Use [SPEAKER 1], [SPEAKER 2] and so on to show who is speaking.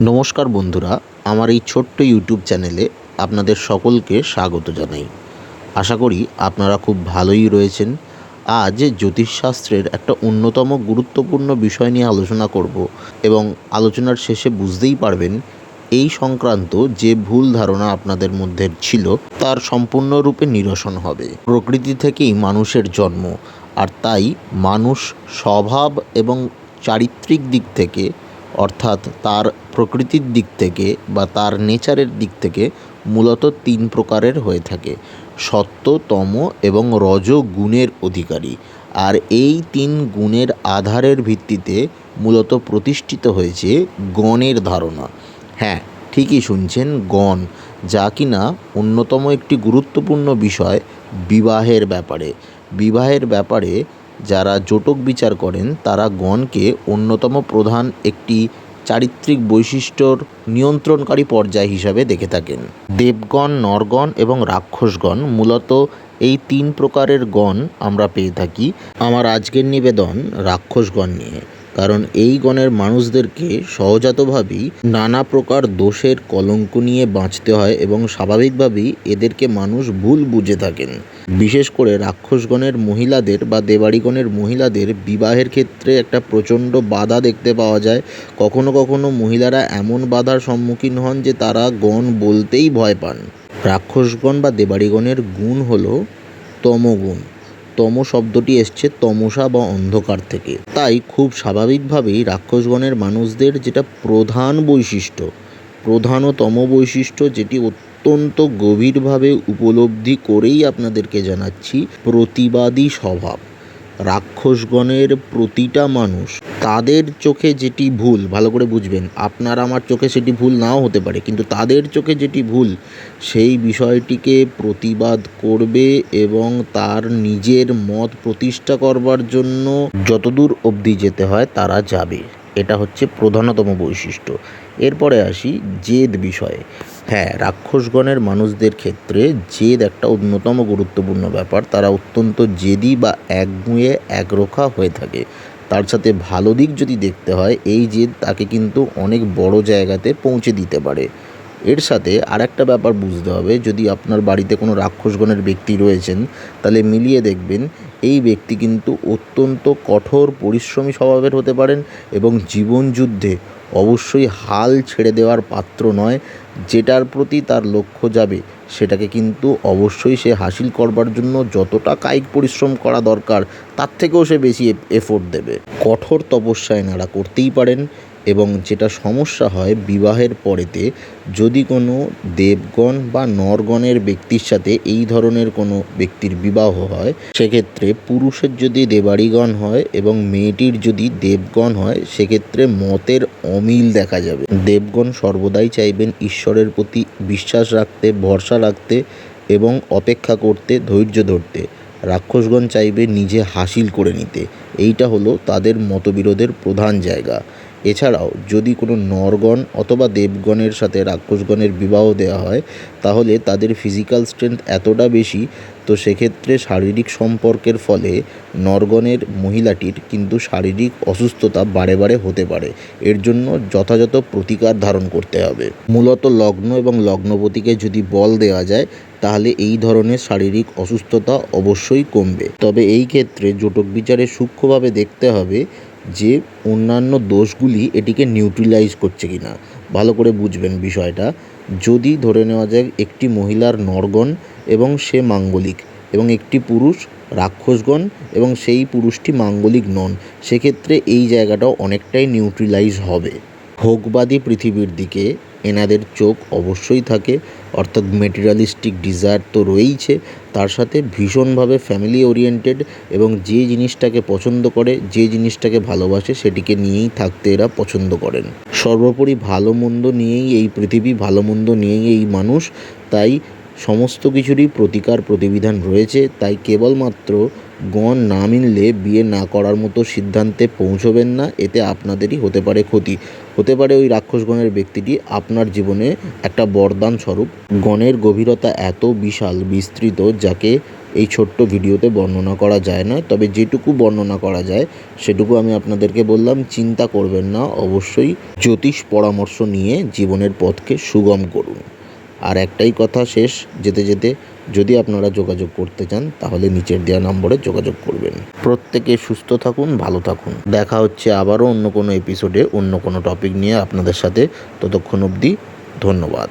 [SPEAKER 1] নমস্কার বন্ধুরা, আমার এই ছোট্ট ইউটিউব চ্যানেলে আপনাদের সকলকে স্বাগত জানাই। আশা করি আপনারা খুব ভালোই রয়েছেন। আজ জ্যোতিষশাস্ত্রের একটা অন্যতম গুরুত্বপূর্ণ বিষয় নিয়ে আলোচনা করব এবং আলোচনার শেষে বুঝতেই পারবেন, এই সংক্রান্ত যে ভুল ধারণা আপনাদের মধ্যে ছিল, তার সম্পূর্ণরূপে নিরসন হবে। প্রকৃতি থেকেই মানুষের জন্ম, আর তাই মানুষ স্বভাব এবং চারিত্রিক দিক থেকে অর্থাৎ তার প্রকৃতির দিক থেকে বা তার নেচারের দিক থেকে মূলত তিন প্রকারের হয়ে থাকে সত্য তম এবং রজ গুণের অধিকারী। আর এই তিন গুণের আধারের ভিত্তিতে মূলত প্রতিষ্ঠিত হয়েছে গণের ধারণা। হ্যাঁ ঠিকই শুনছেন গণ, যা কিনা অন্যতম একটি গুরুত্বপূর্ণ বিষয় বিবাহের ব্যাপারে। বিবাহের ব্যাপারে যারা জোটক বিচার করেন, তারা গণকে অন্যতম প্রধান একটি চারিত্রিক বৈশিষ্ট্যর নিয়ন্ত্রণকারী পর্যায় হিসাবে দেখে থাকেন। দেবগণ, নরগণ এবং রাক্ষসগণ মূলত এই তিন প্রকারের গণ আমরা পেয়ে থাকি। আমার আজকের নিবেদন রাক্ষসগণ নিয়ে। কারণ এই গণের মানুষদেরকে সহজাতভাবেই নানা প্রকার দোষের কলঙ্ক নিয়ে বাঁচতে হয় এবং স্বাভাবিকভাবেই এদেরকে মানুষ ভুল বুঝে থাকেন। বিশেষ করে রাক্ষসগণের মহিলাদের বা দেবাড়িগণের মহিলাদের বিবাহের ক্ষেত্রে একটা প্রচণ্ড বাধা দেখতে পাওয়া যায়। কখনো কখনো মহিলারা এমন বাধার সম্মুখীন হন যে তারা গণ বলতেই ভয় পান। রাক্ষসগণ বা দেবাড়িগণের গুণ হলো তমগুণ। তম শব্দটি এসছে তমসা বা অন্ধকার থেকে। তাই খুব স্বাভাবিকভাবেই রাক্ষসগণের মানুষদের যেটা প্রধান বৈশিষ্ট্য প্রধানতম বৈশিষ্ট্য যেটি অত্যন্ত গভীরভাবে উপলব্ধি করেই আপনাদেরকে জানাচ্ছি, প্রতিবাদী স্বভাব। রাক্ষসগণের প্রতিটা মানুষ তাদের চোখে যেটি ভুল, ভালো করে বুঝবেন, আপনার আমার চোখে সেটি ভুল নাও হতে পারে, কিন্তু তাদের চোখে যেটি ভুল, সেই বিষয়টিকে প্রতিবাদ করবে এবং তার নিজের মত প্রতিষ্ঠা করবার জন্য যতদূর অবধি যেতে হয় তারা যাবে। এটা হচ্ছে প্রধানতম বৈশিষ্ট্য। এরপরে আসি জেদ বিষয়ে। হ্যাঁ রাক্ষসগণের মানুষদের ক্ষেত্রে জেদ একটা অন্যতম গুরুত্বপূর্ণ ব্যাপার। তারা অত্যন্ত জেদি বা একগুঁয়ে, একরোখা হয়ে থাকে। তার সাথে ভালো দিক যদি দেখতে হয়, এই জেদ তাকে কিন্তু অনেক বড় জায়গাতে পৌঁছে দিতে পারে। এর সাথে আর একটা ব্যাপার বুঝতে হবে, যদি আপনার বাড়িতে কোনো রাক্ষসগণের ব্যক্তি রয়েছেন, তাহলে মিলিয়ে দেখবেন, এই ব্যক্তি কিন্তু অত্যন্ত কঠোর পরিশ্রমী স্বভাবের হতে পারেন এবং জীবন যুদ্ধে অবশ্যই হাল ছেড়ে দেওয়ার পাত্র নয়, যেটার প্রতি তার লক্ষ্য যাবে। সেটাকে কিন্তু অবশ্যই সে হাসিল করবার জন্য যতটা কায়িক পরিশ্রম করা দরকার, তার থেকেও সে বেশি এফোর্ট দেবে। কঠোর তপস্যা এনারা করতেই পারেন। এবং যেটা সমস্যা হয় বিবাহের পরেতে, যদি কোনো দেবগণ বা নরগণের ব্যক্তির সাথে এই ধরনের কোনো ব্যক্তির বিবাহ হয়, সেক্ষেত্রে পুরুষের যদি দেবাড়িগণ হয় এবং মেয়েটির যদি দেবগণ হয়, সেক্ষেত্রে মতের অমিল দেখা যাবে। দেবগণ সর্বদাই চাইবেন ঈশ্বরের প্রতি বিশ্বাস রাখতে, ভরসা রাখতে এবং অপেক্ষা করতে, ধৈর্য ধরতে। রাক্ষসগণ চাইবে নিজে হাসিল করে নিতে। এইটা হলো তাদের মতবিরোধের প্রধান জায়গা। এছাড়াও যদি কোনো নরগণ অথবা দেবগণের সাথে রাক্ষসগণের বিবাহ দেওয়া হয়, তাহলে তাদের ফিজিক্যাল স্ট্রেংথ এতটা বেশি, তো সেক্ষেত্রে শারীরিক সম্পর্কের ফলে নরগণের মহিলাটির কিন্তু শারীরিক অসুস্থতা বারে বারে হতে পারে। এর জন্য যথাযথ প্রতিকার ধারণ করতে হবে। মূলত লগ্ন এবং লগ্নপতিকে যদি বল দেওয়া যায়, তাহলে এই ধরনের শারীরিক অসুস্থতা অবশ্যই কমবে। তবে এই ক্ষেত্রে জোটক বিচারে সূক্ষ্মভাবে দেখতে হবে যে অন্যান্য দোষগুলি এটিকে নিউট্রিলাইজ করছে কিনা। ভালো করে বুঝবেন বিষয়টা। যদি ধরে নেওয়া যায় একটি মহিলার নরগণ এবং সে মাঙ্গলিক এবং একটি পুরুষ রাক্ষসগণ এবং সেই পুরুষটি মাঙ্গলিক নন, সেক্ষেত্রে এই জায়গাটাও অনেকটাই নিউট্রিলাইজ হবে। ভোগবাদী পৃথিবীর দিকে এনাদের চোখ অবশ্যই থাকে, অর্থাৎ মেটেরিয়ালিস্টিক ডিজায়ার তো রয়েইছে। তার সাথে ভীষণভাবে ফ্যামিলি ওরিয়েন্টেড এবং যে জিনিসটাকে পছন্দ করে, যে জিনিসটাকে ভালোবাসে, সেটিকে নিয়েই থাকতে এরা পছন্দ করেন। সর্বোপরি ভালো মন্দ নিয়েই এই পৃথিবী, ভালো মন্দ নিয়েই এই মানুষ। তাই সমস্ত কিছুরই প্রতিকার প্রতিবিধান রয়েছে, তাই কেবলমাত্র গণ না মিললে বিয়ে না করার মতো সিদ্ধান্তে পৌঁছবেন না, এতে আপনাদেরই হতে পারে ক্ষতি। হতে পারে ওই রাক্ষসগণের ব্যক্তিটি আপনার জীবনে একটা বরদান স্বরূপ। গণের গভীরতা এত বিশাল, বিস্তৃত, যাকে এই ছোট্ট ভিডিওতে বর্ণনা করা যায় না, তবে যেটুকু বর্ণনা করা যায়, সেটুকু আমি আপনাদেরকে বললাম, চিন্তা করবেন না, অবশ্যই জ্যোতিষ পরামর্শ নিয়ে জীবনের পথকে সুগম করুন। আর একটাই কথা শেষ, যেতে যেতে যদি আপনারা যোগাযোগ করতে চান, তাহলে নিচের দেওয়া নম্বরে যোগাযোগ করবেন। প্রত্যেকে সুস্থ থাকুন, ভালো থাকুন। দেখা হচ্ছে আবারও অন্য কোনো এপিসোডে অন্য কোনো টপিক নিয়ে আপনাদের সাথে। ততক্ষণ অবধি ধন্যবাদ।